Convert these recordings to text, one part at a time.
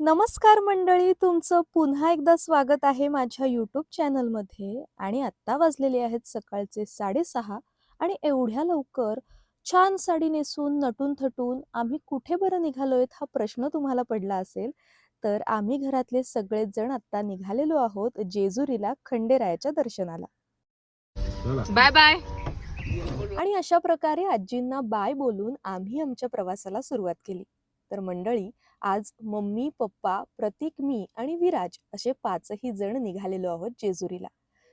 नमस्कार मंडळी तुमचं पुन्हा एकदा स्वागत आहे माझ्या यूट्यूब चॅनलमध्ये आणि आत्ता वाजलेले आहेत सकाळचे साडेसहा आणि एवढ्या लवकर छान साडी नेसून नटून थटून आम्ही कुठे बरं निघालोय हा प्रश्न तुम्हाला पडला असेल तर आम्ही घरातले सगळेच जण आत्ता निघालेलो आहोत जेजुरीला खंडेरायाच्या दर्शनाला. बाय बाय आणि अशा प्रकारे आजींना बाय बोलून आम्ही आमच्या प्रवासाला सुरुवात केली. तर मंडळी आज मम्मी पप्पा प्रतीक मी आणि विराज असे पाचही जण निघालेलो आहोत जेजुरीला.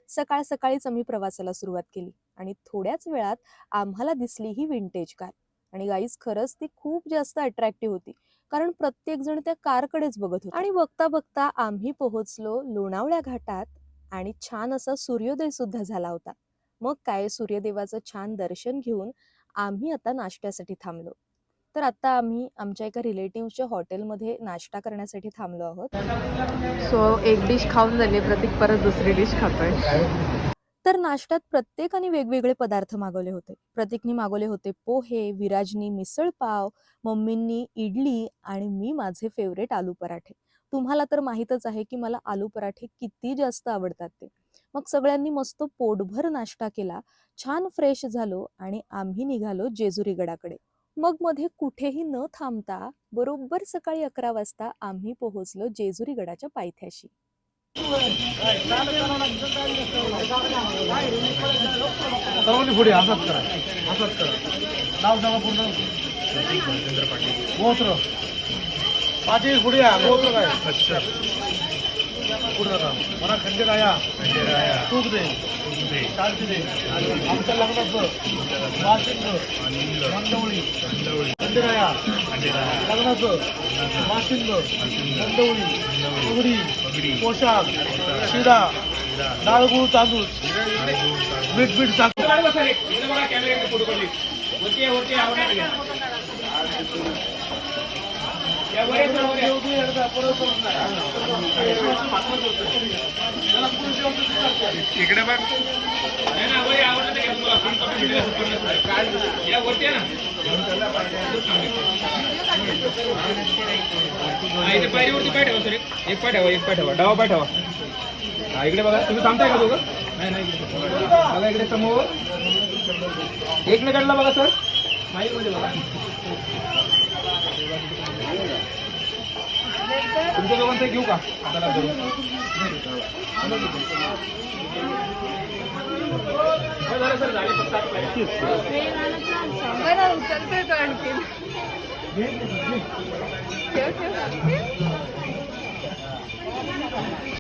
सकाळ सकाळीच आम्ही प्रवासाला सुरुवात केली आणि थोड्याच वेळात आम्हाला दिसली ही विंटेज कार आणि गाईज खरंच ती खूप जास्त अट्रॅक्टिव्ह होती कारण प्रत्येक जण त्या कारकडेच बघत होता. आणि बघता बघता आम्ही पोहोचलो लोणावळ्या घाटात आणि छान असा सूर्योदय सुद्धा झाला होता. मग काय सूर्यदेवाचं छान दर्शन घेऊन आम्ही आता नाश्त्यासाठी थांबलो. तर आता आम्ही आमच्या एका रिलेटिव्हच्या हॉटेलमध्ये नाश्ता करण्यासाठी थांबलो आहोत. सो एक डिश खाऊन झाली प्रतीक परत दुसरी डिश खातोय. तर नाश्त्यात प्रत्येकाने वेगवेगळे पदार्थ मागवले होते. प्रतीकनी मागवले होते पोहे विराजनी मिसळ पाव मम्मींनी इडली आणि मी माझे फेवरेट आलू पराठे. तुम्हाला तर माहीतच आहे की मला आलू पराठे किती जास्त आवडतात ते. मग सगळ्यांनी मस्त पोटभर नाश्ता केला छान फ्रेश झालो आणि आम्ही निघालो जेजुरी गडाकडे. मग मध्ये कुठेही न थांबता बरोबर सकाळी अकरा वाजता आम्ही पोहोचलो जेजुरी गडाच्या पायथ्याशी. सर्वांनी पुढे पूर्ण गोत्र मला खंडेराया तूप दे शांती दे आमच्या लग्नाचं वाशिंग मंदवळी खंडेराया लग्नाचं वाशिंग मंदवळी पगडी पोशाख शिरा डाळगुळ तांदूळ मीठ मीठ तांदूळ इकडे बघ. इथे पायरीवरती पाय ठेवा सर एक पाय ठेवा एक पाय ठेवा डावा पाय ठेवा हा इकडे बघा तुम्ही थांबताय का दोघं नाही नाही बघा इकडे समोर एकमेकांना बघा सर. माईकमध्ये बघा तुमच्या दोघांचं घेऊ का? चला.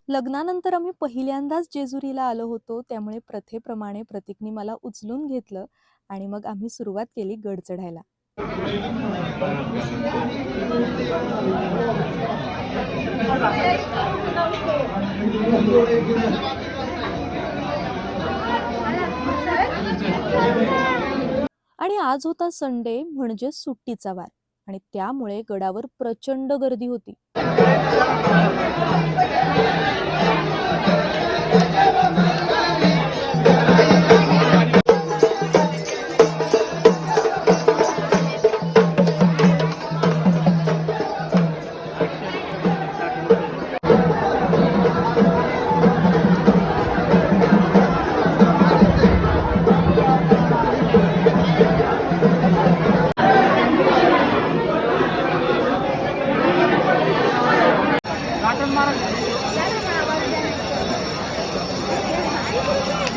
लग्नानंतर आम्ही पहिल्यांदाच जेजुरीला आलो होतो त्यामुळे प्रथेप्रमाणे प्रतीकने मला उचलून घेतलं आणि मग आम्ही सुरुवात केली गड चढायला आणि आज होता संडे म्हणजे सुट्टीचा वार. आणि त्यामुळे गडावर प्रचंड गर्दी होती.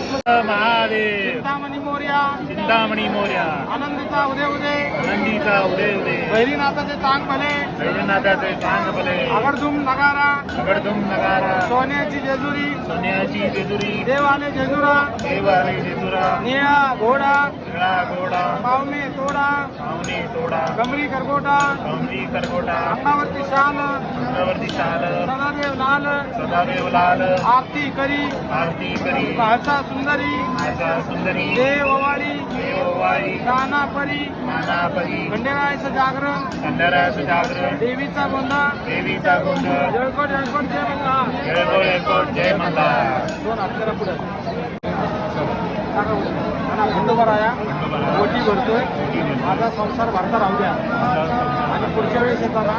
महादेव। चिंतामणी मोर्या। चिंतामणी मोर्या। आनंदीचा उदय उदय। नंदीचा उदय उदय। बहिरीनाथाचे चांग भले। भैरवनाथाचे सांग भले। आगडधूम नगारा। गडदुम नगारा। सोन्याची जेजुरी। सोन्याची जेजुरी। देवाने जेजुरा। देवाने जेजुरा। निळा घोडा। निळा घोडा। पावणे तोडा। पावणे तोडा। गमरी करगोटा। कमरी करगोटा। अंगावरती शाल। अंगावरती शाल। सदादेव लाल। सदादेव लाल। आरती करी। आरती करी। भाषा सुंदरी सुंदरी देववाळी देववाळी दानापरी नानापरी खंडेरायाचं जागरण खंडराचं जागरण देवीचा गोंधा देवीचा गोंधळ जळकोट जळकोट जय मंगला जळकोट जळकोट जय मल्हार दोन आपल्याला पुढे. खंडोबराया ओटी भरतोय. माझा संसार भरता राहू द्या. आणि पुढच्या वेळेस येताना?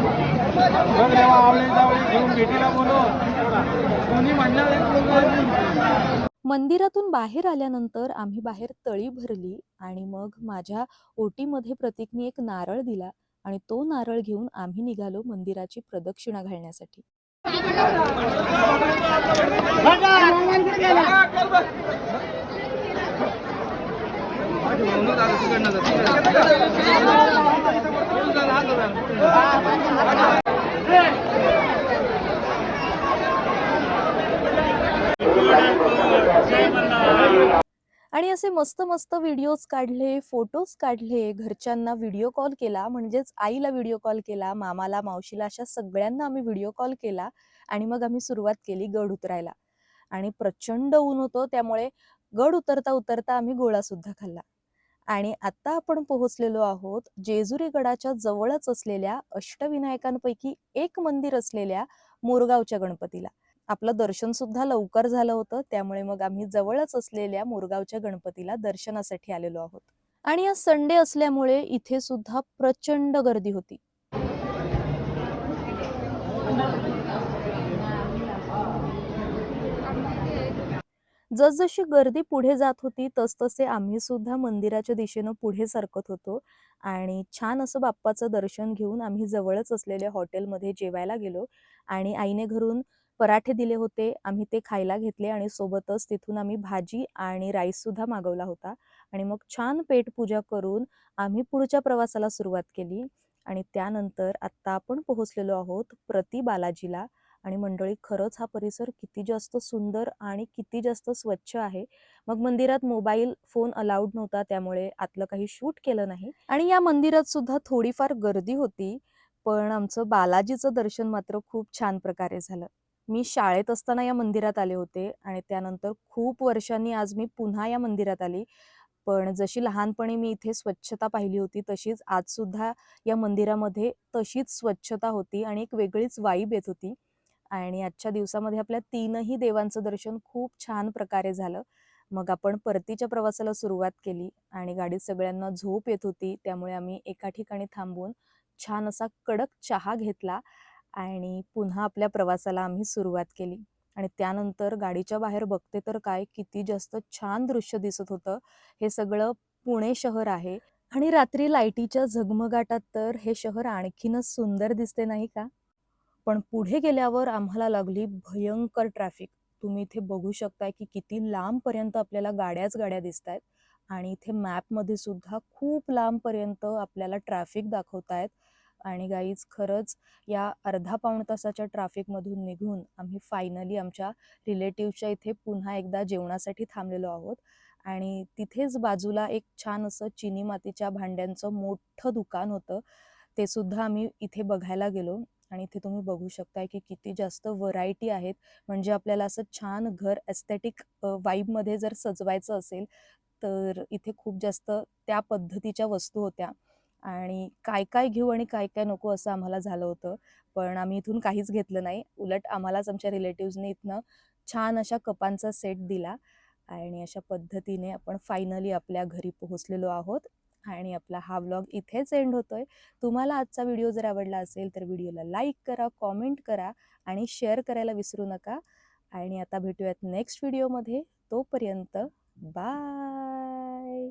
बघ आवळे जावळे घेऊन भेटीला बोलो कोणी म्हणणार मंदिरातून बाहेर आल्यानंतर आम्ही बाहेर तळी भरली आणि मग माझ्या ओटीमध्ये प्रतीकने एक नारळ दिला आणि तो नारळ घेऊन आम्ही निघालो मंदिराची प्रदक्षिणा घालण्यासाठी. आणि असे मस्त मस्त व्हिडिओज काढले फोटोज काढले घरच्यांना व्हिडिओ कॉल केला म्हणजेच आईला व्हिडिओ कॉल केला मामाला मावशीला अशा सगळ्यांना आम्ही व्हिडिओ कॉल केला आणि मग आम्ही सुरुवात केली गड उतरायला. आणि प्रचंड ऊन होतं त्यामुळे गड उतरता उतरता आम्ही गोळा सुद्धा खाल्ला. आणि आता आपण पोहोचलेलो आहोत जेजुरी गडाच्या जवळच असलेल्या अष्टविनायकांपैकी एक मंदिर असलेल्या मोरगावच्या गणपतीला. आपलं दर्शन सुद्धा लवकर झालं होतं त्यामुळे मग आम्ही जवळच असलेल्या मोरगावच्या गणपतीला दर्शनासाठी आलेलो आहोत. आणि आज संडे असल्यामुळे इथे सुद्धा प्रचंड गर्दी होती. जसजशी गर्दी पुढे जात होती तसतसे आम्ही सुद्धा मंदिराच्या दिशेनं पुढे सरकत होतो आणि छान असं बाप्पाचं दर्शन घेऊन आम्ही जवळच असलेल्या हॉटेलमध्ये जेवायला गेलो आणि आईने घरून पराठे दिले होते आम्ही ते खायला घेतले आणि सोबतच तिथून आम्ही भाजी आणि राईस सुद्धा मागवला होता आणि मग छान पेट पूजा करून आम्ही पुढच्या प्रवासाला सुरुवात केली आणि त्यानंतर आत्ता आपण पोहोचलेलो आहोत प्रति बालाजीला आणि मंडळी खरंच हा परिसर किती जास्त सुंदर आणि किती जास्त स्वच्छ आहे. मग मंदिरात मोबाईल फोन अलाउड नव्हता त्यामुळे आतलं काही शूट केलं नाही. आणि या मंदिरात सुद्धा थोडीफार गर्दी होती पण आमचं बालाजीचं दर्शन मात्र खूप छान प्रकारे झालं. मी शाळेत असताना या मंदिरात आले होते आणि त्यानंतर खूप वर्षांनी आज मी पुन्हा या मंदिरात आली. पण जशी लहानपणी मी इथे स्वच्छता पाहिली होती तशीच आज सुद्धा या मंदिरामध्ये तशीच स्वच्छता होती आणि एक वेगळीच वाईब येत होती. आणि आजच्या दिवसामध्ये आपल्या तीनही देवांचं दर्शन खूप छान प्रकारे झालं. मग आपण परतीच्या प्रवासाला सुरुवात केली आणि गाडीत सगळ्यांना झोप येत होती. त्यामुळे आम्ही एका ठिकाणी थांबून छान असा कडक चहा घेतला आणि पुन्हा आपल्या प्रवासाला आम्ही सुरुवात केली. आणि त्यानंतर गाडीच्या बाहेर बघते तर काय किती जास्त छान दृश्य दिसत होतं. हे सगळं पुणे शहर आहे. आणि रात्री लाईटीच्या झगमगाटात तर हे शहर आणखीनच सुंदर दिसते नाही का? पण पुढे गेल्यावर आम्हाला लागली भयंकर ट्रॅफिक तुम्ही इथे बघू शकताय की किती लांबपर्यंत आपल्याला गाड्याच गाड्या दिसत आहेत आणि इथे मॅपमध्ये सुद्धा खूप लांबपर्यंत आपल्याला ट्रॅफिक दाखवत आहेत आणि गाईज खरंच या अर्धा पाऊण तासाच्या ट्रॅफिकमधून निघून आम्ही फायनली आमच्या रिलेटिव्हच्या इथे पुन्हा एकदा जेवणासाठी थांबलेलो आहोत. आणि तिथेच बाजूला एक छान असं चिनी मातीच्या भांड्यांचं मोठं दुकान होतं. ते सुद्धा आम्ही इथे बघायला गेलो. आणि इथे तुम्ही बघू शकताय की किती जास्त व्हरायटी आहेत. म्हणजे आपल्याला असं छान घर एस्थेटिक वाईबमध्ये जर सजवायचं असेल तर इथे खूप जास्त त्या पद्धतीच्या वस्तू होत्या. आणि काय काय घेऊ आणि काय काय नको असं आम्हाला झालं होतं. पण आम्ही इथून काहीच घेतलं नाही. उलट आम्हालाच आमच्या रिलेटिव्हजने इथनं छान अशा कपांचा सेट दिला. आणि अशा पद्धतीने आपण फायनली आपल्या घरी पोहोचलेलो आहोत. आणि आपला हा व्लॉग इथेच एंड होतोय. तुम्हाला आजचा व्हिडिओ जर आवडला असेल तर व्हिडिओला लाईक करा कॉमेंट करा आणि शेअर करायला विसरू नका. आणि आता भेटूयात नेक्स्ट व्हिडिओमध्ये. तोपर्यंत बाय!